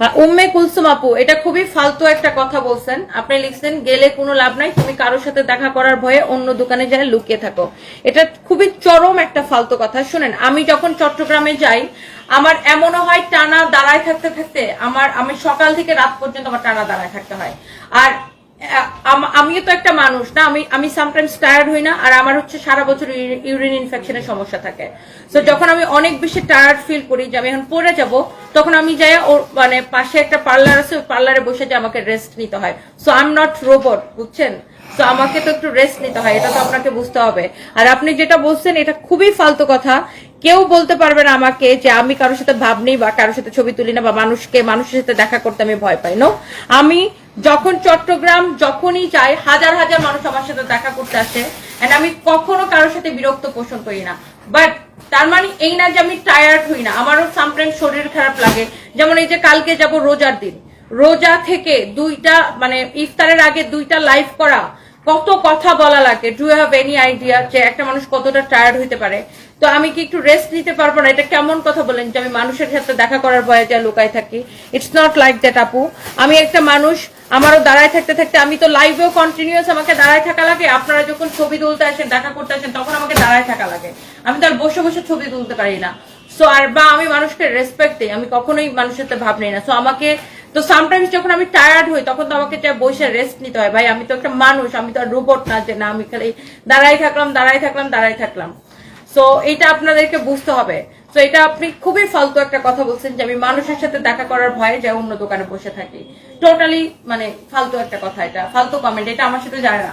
হ্যাঁ, উম্মে কুলসুম আপু এটা খুবই ফালতু একটা কথা বলছেন। আপনি লিখছেন গেলে কোনো লাভ নাই তুমি কারোর সাথে দেখা করার ভয়ে অন্য দোকানে যায় লুকিয়ে থাকো। এটা খুবই চরম একটা ফালতু কথা। শুনেন আমি যখন চট্টগ্রামে যাই আমার এমনও হয় টানা দাঁড়ায় থাকতে থাকতে আমার আমি সকাল থেকে রাত পর্যন্ত আমার টানা দাঁড়ায় থাকতে হয়। আর আমিও তো একটা মানুষ না আমি আমি সামটাইমস টায়ার্ড হই না আর আমার হচ্ছে সারা বছর ইউরিন ইনফেকশনের সমস্যা থাকে। তো যখন আমি অনেক বেশি টায়ার্ড ফিল করি যে আমি এখন পড়ে যাব তখন আমি যাই ওর মানে পাশে একটা পার্লার আছে, ওই পার্লারে বসে যে আমাকে রেস্ট নিতে হয়। So I am not robot বুঝছেন? তো আমাকে তো একটু রেস্ট নিতে হয়, এটা তো আপনাকে বুঝতে হবে। আর আপনি যেটা বলছেন, এটা খুবই ফালতু কথা। কেউ বলতে পারবে না আমাকে যে আমি কারোর সাথে ভাব নেই বা কারোর সাথে ছবি তুলি না বা মানুষকে, মানুষের সাথে দেখা করতে আমি ভয় পাই নো আমি যখন চট্টগ্রাম যখনই যাই, হাজার হাজার মানুষ আমার সাথে দেখা করতে আসে। এন্ড আমি কখনো কারোর সাথে বিরক্ত পোষণ করি না। বাট তার মানে এই না যে আমি টায়ার্ড হই না, আমারও সামটাইম শরীর খারাপ লাগে। যেমন এই যে কালকে যাব রোজার দিন। রোজা থেকে দুইটা মানে ইফতারের আগে দুইটা লাইভ করা, কত কথা বলা লাগে। ডু হ্যাভ এনি আইডিয়া যে একটা মানুষ কতটা টায়ার্ড হইতে পারে? তো আমি কি একটু রেস্ট নিতে পারব না? এটা কেমন কথা বলেন যে আমি মানুষের সাথে দেখা করার ভয়ে যা লুকায় থাকি? ইটস নট লাইক দ্যাট আপু। আমি একটা মানুষ আমারও দাঁড়ায় থাকতে থাকতে, আমি তো লাইভেও কন্টিনিউয়াস আমাকে দাঁড়ায় থাকা লাগে। আপনারা যখন ছবি তুলতে আসেন, দেখা করতে আসেন, তখন আমাকে দাঁড়ায় থাকা লাগে। আমি তো আর বসে বসে ছবি তুলতে পারি না। সো আর বা আমি মানুষকে রেসপেক্ট দিই, আমি কখনোই মানুষের সাথে ভাব নেই না। সো আমাকে, তো সামটাইমস যখন আমি টায়ার্ড হই, তখন তো আমাকে বসে রেস্ট নিতে হয়। ভাই, আমি তো একটা মানুষ, আমি তো আর রোবট না যে না, আমি খালি দাঁড়াই থাকলাম দাঁড়াই থাকলাম দাঁড়াই থাকলাম। সো এটা আপনাদেরকে বুঝতে হবে। তো এটা আপনি খুবই ফালতু একটা কথা বলছেন যে আমি মানুষের সাথে দেখা করার ভয়ে যে অন্য দোকানে বসে থাকি। টোটালি মানে ফালতু একটা কথা এটা, ফালতু কমেন্ট এটা আমার সাথে যায় না।